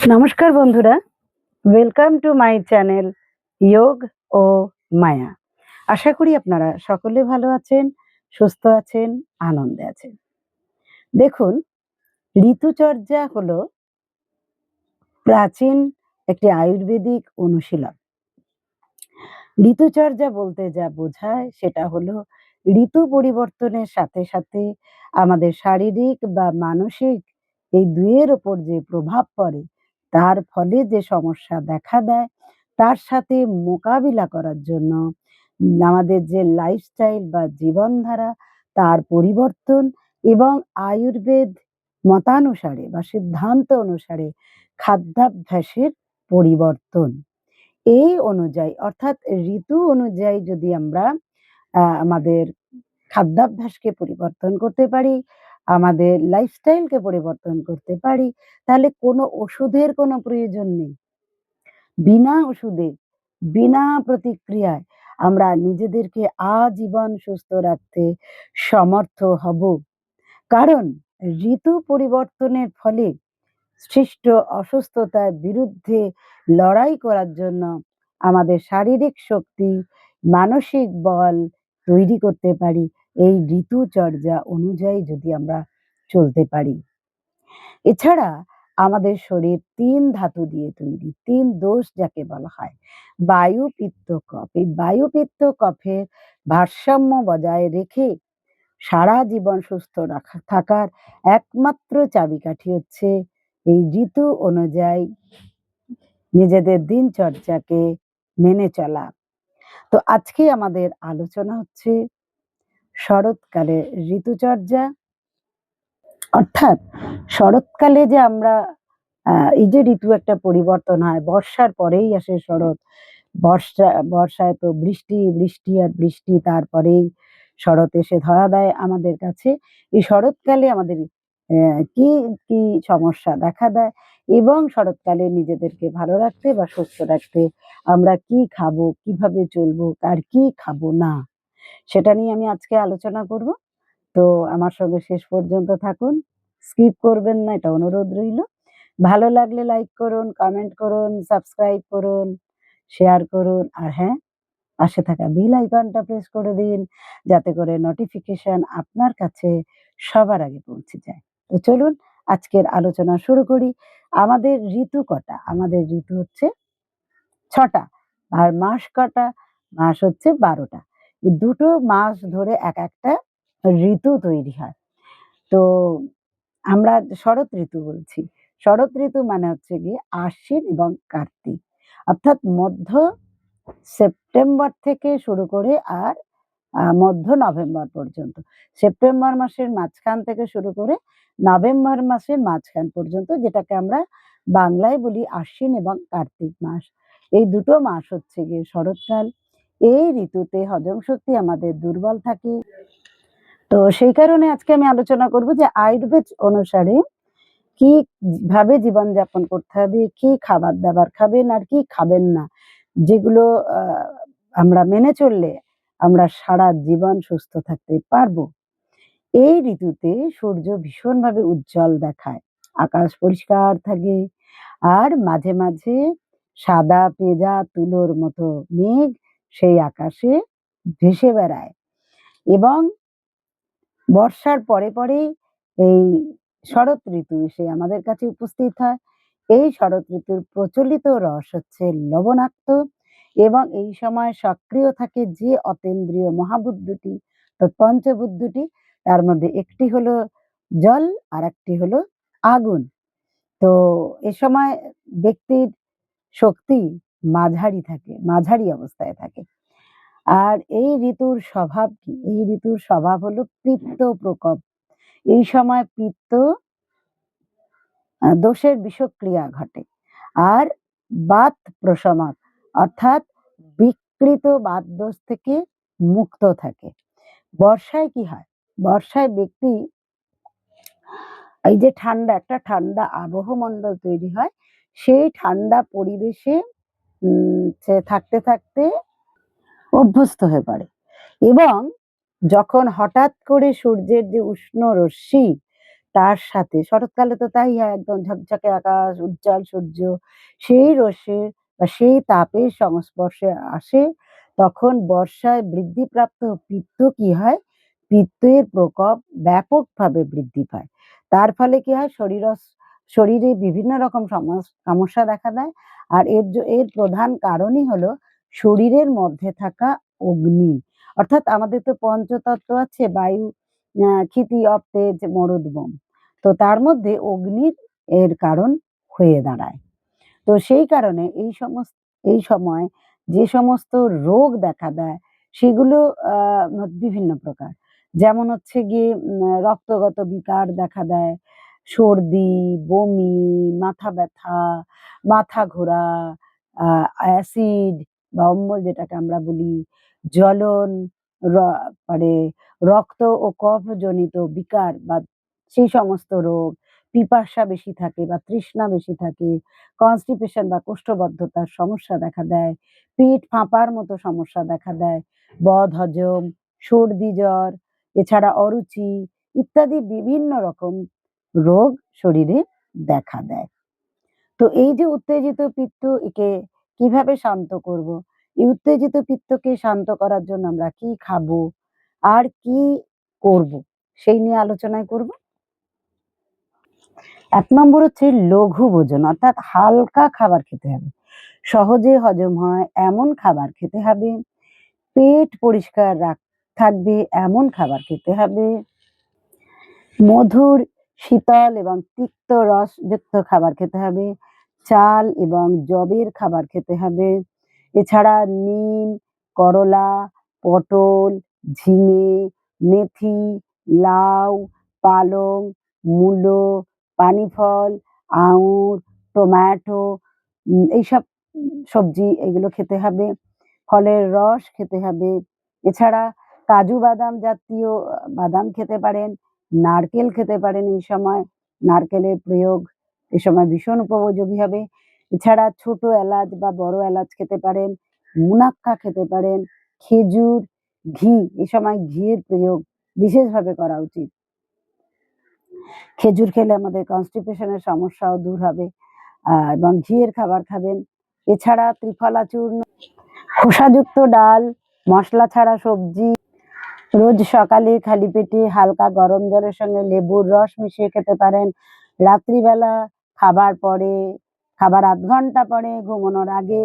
নমস্কার বন্ধুরা welcome to my channel যোগ ও মায়া আশা করি আপনারা সকলে ভালো আছেন, সুস্থ আছেন, আনন্দে আছেন। দেখুন, ঋতুচর্যা হলো প্রাচীন একটি আয়ুর্বেদিক অনুশীলন। ঋতুচর্যা বলতে যা বোঝায় সেটা হলো ঋতু পরিবর্তনের সাথে সাথে আমাদের শারীরিক বা মানসিক এই দুয়ের ওপর যে প্রভাব পড়ে তার ফলে যে সমস্যা দেখা দেয়, তার সাথে মোকাবিলা করার জন্য আমাদের যে লাইফস্টাইল বা জীবনধারা, তার পরিবর্তন এবং আয়ুর্বেদ মতানুসারে বা সিদ্ধান্ত অনুসারে খাদ্যাভ্যাসের পরিবর্তন। এই অনুযায়ী, অর্থাৎ ঋতু অনুযায়ী যদি আমরা আমাদের খাদ্যাভ্যাসকে পরিবর্তন করতে পারি আমাদের লাইফস্টাইলকে পরিবর্তন করতে পারি, তাহলে কোনো ওষুধের কোনো প্রয়োজন নেই। বিনা ওষুধে, বিনা প্রতিক্রিয়ায় আমরা নিজেদেরকে আজীবন সুস্থ রাখতে সমর্থ হব। কারণ ঋতু পরিবর্তনের ফলে সৃষ্ট অসুস্থতার বিরুদ্ধে লড়াই করার জন্য আমাদের শারীরিক শক্তি, মানসিক বল তৈরি করতে পারি। এই ঋতুচর্যা অনুযায়ী যদি আমরা চলতে পারি। এছাড়া আমাদের শরীর তিন ধাতু দিয়ে তৈরি, তিন দোষ যাকে বলা হয়। বায়ু পিত্ত কফ এই বায়ু পিত্ত কফের ভারসাম্য বজায় রেখে সারা জীবন সুস্থ রাখা, থাকার একমাত্র চাবিকাঠি হচ্ছে এই ঋতু অনুযায়ী নিজেদের দিনচর্যাকে মেনে চলা। তো আজকে আমাদের আলোচনা হচ্ছে শরৎকালে ঋতুচর্যা, অর্থাৎ শরৎকালে যে আমরা এই যে ঋতু একটা পরিবর্তন হয়, বর্ষার পরেই আসে শরৎ, বর্ষা, বর্ষায় তো বৃষ্টি বৃষ্টি আর বৃষ্টি তারপরেই শরৎ এসে ধরা দেয় আমাদের কাছে। এই শরৎকালে আমাদের কি কি সমস্যা দেখা দেয়? এবং শরৎকালে নিজেদেরকে ভালো রাখতে বা সুস্থ রাখতে আমরা কি খাব, কীভাবে চলবো আর কি খাব না? সেটা নিয়ে আমি আজকে আলোচনা করব। তো আমার সঙ্গে শেষ পর্যন্ত থাকুন। স্কিপ করবেন না, এটা অনুরোধ রইল। ভালো লাগলে লাইক করুন, কমেন্ট করুন, সাবস্ক্রাইব করুন, শেয়ার করুন। আর হ্যাঁ পাশে থাকা বেল আইকনটা প্রেস করে দিন, যাতে করে নোটিফিকেশন আপনার কাছে সবার আগে পৌঁছে যায়। তো চলুন, আজকের আলোচনা শুরু করি। আমাদের ঋতু কটা? আমাদের ঋতু হচ্ছে ছটা। আর মাস কটা? মাস হচ্ছে বারোটা। দুটো মাস ধরে এক একটা ঋতু তৈরি হয়। তো আমরা শরৎ ঋতু বলছি। শরৎ ঋতু মানে হচ্ছে গিয়ে আশ্বিন এবং কার্তিক। অর্থাৎ মধ্য সেপ্টেম্বর থেকে শুরু করে আর মধ্য নভেম্বর পর্যন্ত। সেপ্টেম্বর মাসের মাঝখান থেকে শুরু করে নভেম্বর মাসের মাঝখান পর্যন্ত যেটাকে আমরা বাংলায় বলি আশ্বিন এবং কার্তিক মাস। এই দুটো মাস হচ্ছে গিয়ে শরৎকাল এই ঋতুতে হজম শক্তি আমাদের দুর্বল থাকে। তো সেই কারণে আজকে আমি আলোচনা করব যে আয়ুর্বেদ অনুসারে কি ভাবে জীবনযাপন করতে হবে, কি খাবার দাবার খাবেন আর কি খাবেন না, যেগুলো আমরা মেনে চললে আমরা সারা জীবন সুস্থ থাকতে পারব। এই ঋতুতে সূর্য ভীষণভাবে উজ্জ্বল দেখায়, আকাশ পরিষ্কার থাকে, আর মাঝে মাঝে সাদা, পেজা, তুলোর মতো মেঘ সেই আকাশে ভেসে বেড়ায় এবং বর্ষার পরে পরেই এই শরৎ ঋতু এসে আমাদের কাছে উপস্থিত হয়। এই শরৎ ঋতুর প্রচলিত রস হচ্ছে লবণাক্ত এবং এই সময় সক্রিয় থাকে যে অতীন্দ্রিয় মহাবুদ্ধটি তো পঞ্চবুদ্ধটি তার মধ্যে একটি হলো জল আর একটি হলো আগুন। তো এ সময় ব্যক্তির শক্তি মাঝারি থাকে, মাঝারি অবস্থায় থাকে। আর এই ঋতুর স্বভাব কি? এই ঋতুর স্বভাব হলো পিত্ত প্রকোপ। এই সময় পিত্ত দোষের বিষক্রিয়া ঘটে। আর বাত প্রশমক অর্থাৎ বিকৃত বাত দোষ থেকে মুক্ত থাকে। বর্ষায় কি হয়? বর্ষায় ব্যক্তি, এই যে ঠান্ডা, একটা ঠান্ডা আবহমণ্ডল তৈরি হয়, সেই ঠান্ডা পরিবেশে সে থাকতে থাকতে অভ্যস্ত হয়ে পড়ে এবং যখন হঠাৎ করে সূর্যের যে উষ্ণ রশ্মি তার সাথে শরৎকালে তো তাই হয় একদম ঝকঝকে আকাশ, উজ্জ্বল সূর্য। সেই রশ্মির বা সেই তাপের সংস্পর্শে আসে, তখন বর্ষায় বৃদ্ধিপ্রাপ্ত পিত্ত কি হয়? পিত্তের প্রকোপ ব্যাপকভাবে বৃদ্ধি পায়। তার ফলে কি হয়? শরীরস শরীরে বিভিন্ন রকম সমস সমস্যা দেখা দেয়। আর এর এর প্রধান কারণই হলো শরীরের মধ্যে থাকা অগ্নি। অর্থাৎ আমাদের তো পঞ্চতত্ত্ব আছে বায়ু, ক্ষিতি, অপ, তেজ, মরুদ, তো তার মধ্যে অগ্নির এর কারণ হয়ে দাঁড়ায়। তো সেই কারণে এই সমস এই সময় যে সমস্ত রোগ দেখা দেয় সেগুলো বিভিন্ন প্রকার। যেমন হচ্ছে গিয়ে রক্তগত বিকার দেখা দেয়, সর্দি, বমি, মাথা ব্যথা, মাথা ঘোরা, অ্যাসিড বা অম্বল যেটাকে আমরা বলি, জ্বলন, মানে রক্ত ও কফজনিত বিকার বা সেই সমস্ত রোগ, পিপাসা বেশি থাকে বা তৃষ্ণা বেশি থাকে, কনস্টিপেশন বা কোষ্ঠবদ্ধতার সমস্যা দেখা দেয়, পেট ফাঁপার মতো সমস্যা দেখা দেয়, বদ হজম সর্দি জ্বর, এছাড়া অরুচি ইত্যাদি বিভিন্ন রকম রোগ শরীরে দেখা দেয়। তো এই যে উত্তেজিত পিত্ত একে কীভাবে শান্ত করব? এই উত্তেজিত পিত্তকে শান্ত করার জন্য আমরা কি খাব? আর কি করব? সেই নিয়ে আলোচনায় করব। এক নম্বর হচ্ছে লঘু ভোজন অর্থাৎ হালকা খাবার খেতে হবে। সহজে হজম হয় এমন খাবার খেতে হবে। পেট পরিষ্কার রাখ থাকবে এমন খাবার খেতে হবে। মধুর, শীতল এবং তিক্ত রসযুক্ত খাবার খেতে হবে। চাল এবং যবের খাবার খেতে হবে। এছাড়া নিম, করলা, পটল, ঝিঙে, মেথি, লাউ, পালং, মূলো, পানিফল, আঙুর, টমেটো এইসব সবজি এগুলো খেতে হবে। ফলের রস খেতে হবে। এছাড়া কাজু বাদাম জাতীয় বাদাম খেতে পারেন, নারকেল খেতে পারেন এই সময়। নারকেলের প্রয়োগ এ সময় ভীষণ উপযোগী হবে। এছাড়া ছোট এলাচ বা বড় এলাচ খেতে পারেন, মুনাক্কা খেতে পারেন, খেজুর, ঘি এ সময় ঘিয়ের প্রয়োগ বিশেষভাবে করা উচিত। খেজুর খেলে আমাদের কনস্টিপেশন এর সমস্যাও দূর হবে। এবং ঘিয়ের খাবার খাবেন। এছাড়া ত্রিফলা চূর্ণ, খোসাযুক্ত ডাল, মশলা ছাড়া সবজি রোজ সকালে খালি পেটে হালকা গরম জলের সঙ্গে লেবুর রস মিশিয়ে খেতে পারেন। রাত্রিবেলা খাবার পরে, খাবার আধ ঘণ্টা পরে ঘুমানোর আগে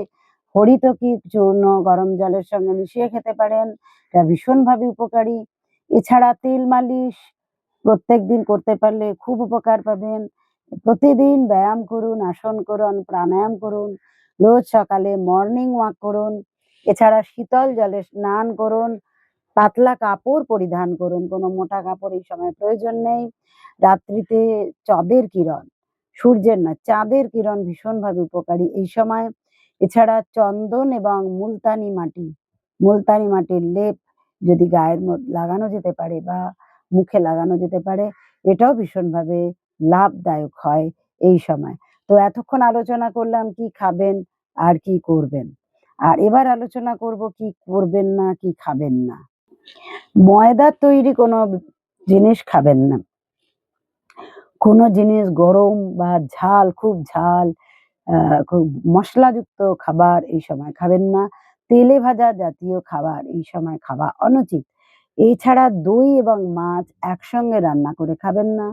হরিতকি চূর্ণ গরম জলের সঙ্গে মিশিয়ে খেতে পারেন। এটা ভীষণভাবে উপকারী। এছাড়া তেল মালিশ প্রত্যেকদিন করতে পারলে খুব উপকার পাবেন। প্রতিদিন ব্যায়াম করুন, আসন করুন, প্রাণায়াম করুন। রোজ সকালে মর্নিং ওয়াক করুন। এছাড়া শীতল জলে স্নান করুন। পাতলা কাপড় পরিধান করুন। কোনো মোটা কাপড় এই সময় প্রয়োজন নেই। রাত্রিতে চাঁদের কিরণ, সূর্যের না চাঁদের কিরণ ভীষণভাবে উপকারী এই সময়। এছাড়া চন্দন এবং মুলতানি মাটি, মুলতানি মাটির লেপ যদি গায়ের লাগানো যেতে পারে বা মুখে লাগানো যেতে পারে, এটাও ভীষণভাবে লাভদায়ক হয় এই সময়। তো এতক্ষণ আলোচনা করলাম কি খাবেন আর কি করবেন। আর এবার আলোচনা করব কি করবেন না, কি খাবেন না। ময়দার তৈরি কোনো জিনিস খাবেন না। কোনো জিনিস গরম বা ঝাল, খুব ঝাল, খুব মসলাযুক্ত খাবার এই সময় খাবেন না। তেলে ভাজা জাতীয় খাবার এই সময় খাওয়া অনুচিত। এছাড়া দই এবং মাছ একসঙ্গে রান্না করে খাবেন না।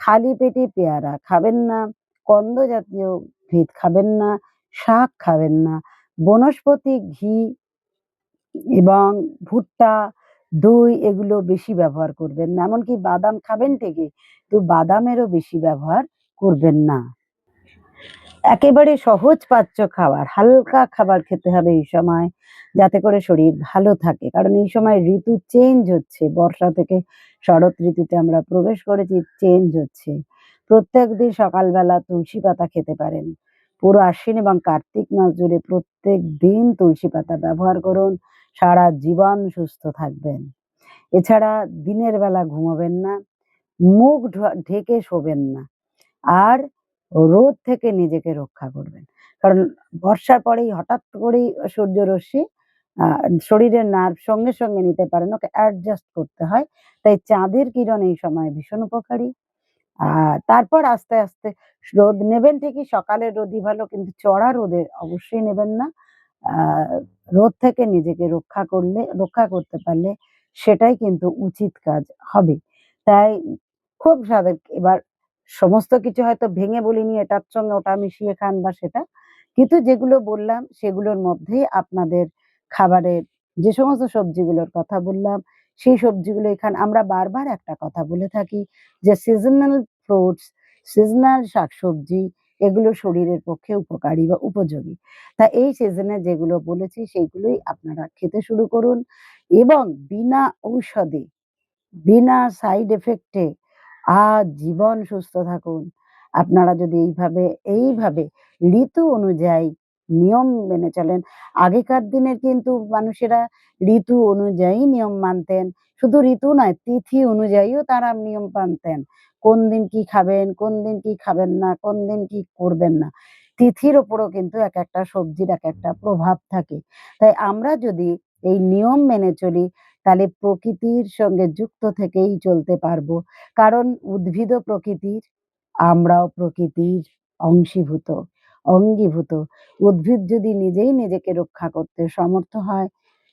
খালি পেটে পেয়ারা খাবেন না। কন্দ জাতীয় উদ্ভিদ খাবেন না। শাক খাবেন না। বনস্পতি ঘি এবং ভুট্টা, দই এগুলো বেশি ব্যবহার করবেন না। এমনকি বাদাম খাবেন ঠিকই, তো বাদামেরও বেশি ব্যবহার করবেন না। একেবারে সহজপাচ্য খাবার, হালকা খাবার খেতে হবে এই সময়, যাতে করে শরীর ভালো থাকে। কারণ এই সময় ঋতু চেঞ্জ হচ্ছে। বর্ষা থেকে শরৎ ঋতুতে আমরা প্রবেশ করেছি, চেঞ্জ হচ্ছে। প্রত্যেকদিন সকালবেলা তুলসী পাতা খেতে পারেন। পুরো আশ্বিন এবং কার্তিক মাস জুড়ে প্রত্যেক দিন তুলসী পাতা ব্যবহার করুন। সারা জীবন সুস্থ থাকবেন। এছাড়া দিনের বেলা ঘুমাবেন না। মুখ ঢেকে শোবেন না। আর রোদ থেকে নিজেকে রক্ষা করবেন। কারণ বর্ষার পরেই হঠাৎ করেই সূর্যরশ্মি শরীরের নার্ভ সঙ্গে, সঙ্গে নিতে পারেন ওকে অ্যাডজাস্ট করতে হয়। তাই চাঁদের কিরণ এই সময় ভীষণ উপকারী। তারপর আস্তে, আস্তে রোদ নেবেন ঠিকই সকালের রোদই ভালো কিন্তু চড়া রোদে অবশ্যই নেবেন না। রোদ থেকে নিজেকে রক্ষা করলে রক্ষা করতে পারলে সেটাই কিন্তু উচিত কাজ হবে। তাই খুব সাদা এবার সমস্ত কিছু হয়তো ভেঙে বলিনি এটার সঙ্গে ওটা মিশিয়ে খান বা সেটা। কিন্তু যেগুলো বললাম সেগুলোর মধ্যেই আপনাদের খাবারের যে সমস্ত সবজিগুলোর কথা বললাম সেই সবজিগুলো খান। আমরা বারবার একটা কথা বলে থাকি যে সিজনাল ফ্রুটস, সিজনাল শাকসবজি এগুলো শরীরের পক্ষে উপকারী বা উপযোগী। তা এই সিজনে যেগুলো বলেছি সেইগুলোই আপনারা খেতে শুরু করুন এবং বিনা ঔষধে, বিনা সাইড এফেক্টে আজ আজীবন সুস্থ থাকুন। আপনারা যদি এইভাবে, এইভাবে ঋতু অনুযায়ী নিয়ম মেনে চলেন। আগেকার দিনের কিন্তু মানুষেরা ঋতু অনুযায়ী নিয়ম মানতেন। শুধু ঋতু নয় তিথি অনুযায়ীও তারা নিয়ম মানতেন। কোন দিন কি খাবেন, কোন দিন কি খাবেন না, কোন দিন কি করবেন না। তিথির ওপরও কিন্তু এক একটা সবজির এক একটা প্রভাব থাকে। তাই আমরা যদি এই নিয়ম মেনে চলি তাহলে প্রকৃতির সঙ্গে যুক্ত থেকেই চলতে পারব। কারণ উদ্ভিদও প্রকৃতির, আমরাও প্রকৃতির অংশীভূত, অঙ্গীভূত। উদ্ভিদ যদি নিজেই নিজেকে রক্ষা করতে সমর্থ হয়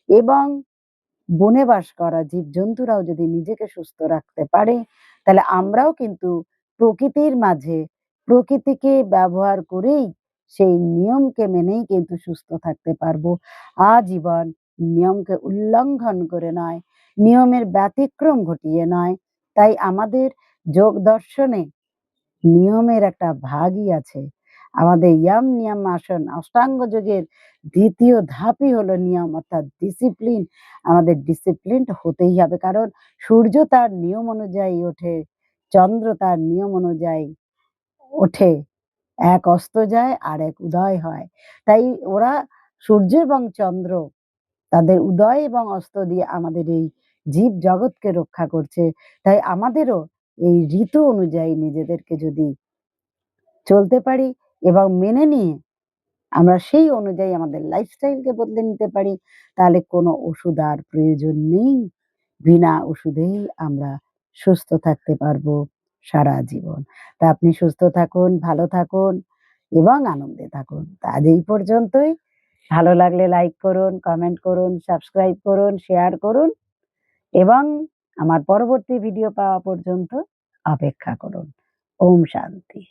এবং বনে বাস করা জীবজন্তুরাও যদি নিজেকে সুস্থ রাখতে পারে তাহলে আমরাও কিন্তু প্রকৃতির মাঝে প্রকৃতিকে ব্যবহার করেই সেই নিয়মকে মেনেই কিন্তু সুস্থ থাকতে পারব। আজীবন নিয়মকে উল্লঙ্ঘন করে নয়, নিয়মের ব্যতিক্রম ঘটিয়ে নয়। তাই আমাদের যোগ দর্শনে নিয়মের একটা ভাগই আছে। আমাদের ইয়াম নিয়ম আসন অষ্টাঙ্গ যোগের দ্বিতীয় ধাপই হলো নিয়ম অর্থাৎ ডিসিপ্লিন। আমাদের ডিসিপ্লিন হতেই হবে। কারণ সূর্য তার নিয়ম অনুযায়ী ওঠে, চন্দ্র তার নিয়ম অনুযায়ী ওঠে। এক অস্ত যায় আর এক উদয় হয়। তাই ওরা সূর্য এবং চন্দ্র তাদের উদয় এবং অস্ত দিয়ে আমাদের এই জীব জগৎকে রক্ষা করছে। তাই আমাদেরও এই ঋতু অনুযায়ী নিজেদেরকে যদি চলতে পারি এবং মেনে নিয়ে আমরা সেই অনুযায়ী আমাদের লাইফস্টাইলকে বদলে নিতে পারি তাহলে কোনো ওষুধ আর প্রয়োজন নেই। বিনা ওষুধেই আমরা সুস্থ থাকতে পারব সারা জীবন। তা আপনি সুস্থ থাকুন, ভালো থাকুন এবং আনন্দে থাকুন। তা আজ এই পর্যন্তই। ভালো লাগলে লাইক করুন, কমেন্ট করুন, সাবস্ক্রাইব করুন, শেয়ার করুন এবং আমার পরবর্তী ভিডিও পাওয়া পর্যন্ত অপেক্ষা করুন। ওম শান্তি।